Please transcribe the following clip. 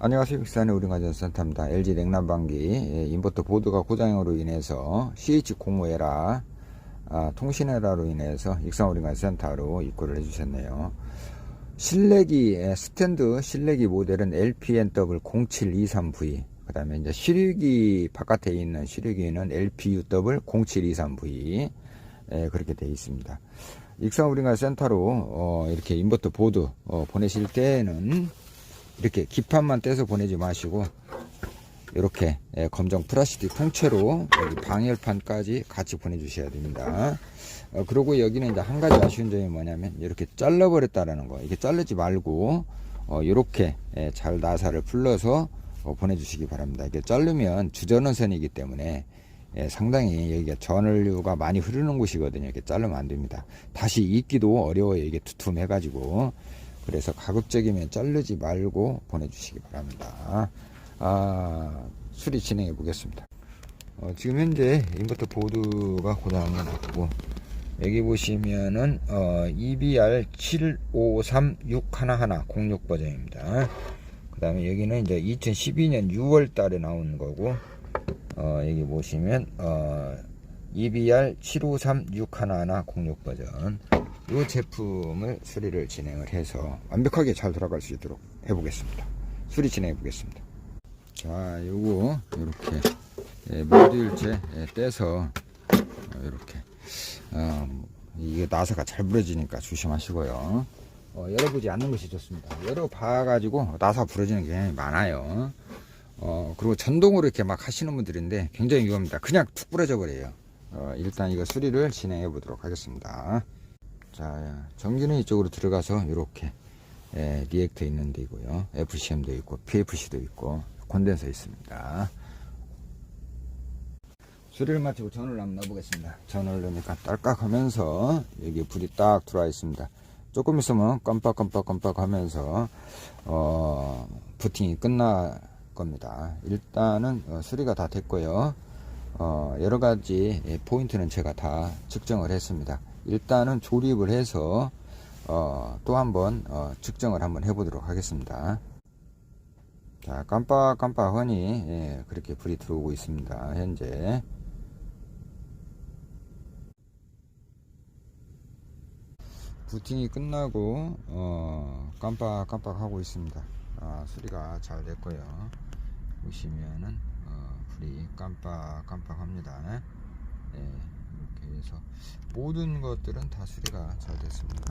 안녕하세요. 익산의 우리가전센터입니다. LG 냉난방기 예, 인버터 보드가 고장으로 인해서 CH05에라 아, 통신에라로 인해서 익산 우리가센터로 입고를 해주셨네요. 실내기 예, 스탠드 실내기 모델은 LPNW0723V 그 다음에 이제 실외기 바깥에 있는 실외기는 LPUW0723V 예, 그렇게 되어 있습니다. 익산 우리가 센터로 어, 이렇게 인버터 보드 어, 보내실 때는 이렇게 기판만 떼서 보내지 마시고 이렇게 예, 검정 플라스틱 통째로 여기 방열판까지 같이 보내주셔야 됩니다. 어, 그리고 여기는 이제 한 가지 아쉬운 점이 뭐냐면 이렇게 잘라버렸다라는 거. 이게 자르지 말고 어, 이렇게 예, 잘 나사를 풀러서 어, 보내주시기 바랍니다. 이게 자르면 주전원선이기 때문에 예, 상당히 여기가 전원류가 많이 흐르는 곳이거든요. 이렇게 자르면 안 됩니다. 다시 익기도 어려워요. 이게 두툼해가지고. 그래서 가급적이면 자르지 말고 보내주시기 바랍니다. 아, 수리 진행해 보겠습니다. 어, 지금 현재 인버터 보드가 고장이 났고, 여기 보시면은, 어, EBR 753611 06 버전입니다. 그 다음에 여기는 이제 2012년 6월 달에 나온 거고, 어, 여기 보시면, 어, EBR 753611 06 버전. 이 제품을 수리를 진행을 해서 완벽하게 잘 돌아갈 수 있도록 해보겠습니다. 수리 진행해 보겠습니다. 자, 요거 이렇게 예, 모듈체 예, 떼서 이렇게 어, 이게 나사가 잘 부러지니까 조심하시고요. 어, 열어보지 않는 것이 좋습니다. 열어봐가지고 나사 부러지는 게 굉장히 많아요. 어, 그리고 전동으로 이렇게 막 하시는 분들인데 굉장히 위험합니다. 그냥 툭 부러져 버려요. 어, 일단 이거 수리를 진행해 보도록 하겠습니다. 자, 전기는 이쪽으로 들어가서 이렇게 예, 리액터 있는 데이고요. FCM도 있고 PFC도 있고 콘덴서 있습니다. 수리를 마치고 전원을 한번 넣어보겠습니다. 전원을 넣으니까 딸깍하면서 여기 불이 딱 들어와 있습니다. 조금 있으면 깜빡깜빡깜빡 하면서 어, 부팅이 끝날 겁니다. 일단은 어, 수리가 다 됐고요. 어, 여러 가지 예, 포인트는 제가 다 측정을 했습니다. 일단은 조립을 해서 어, 또 한번 어, 측정을 한번 해보도록 하겠습니다. 자, 깜빡깜빡하니 예, 그렇게 불이 들어오고 있습니다. 현재 부팅이 끝나고 어, 깜빡깜빡 하고 있습니다. 아, 수리가 잘 됐고요. 보시면은 어, 불이 깜빡깜빡합니다. 해서 모든 것들은 다 수리가 잘 됐습니다.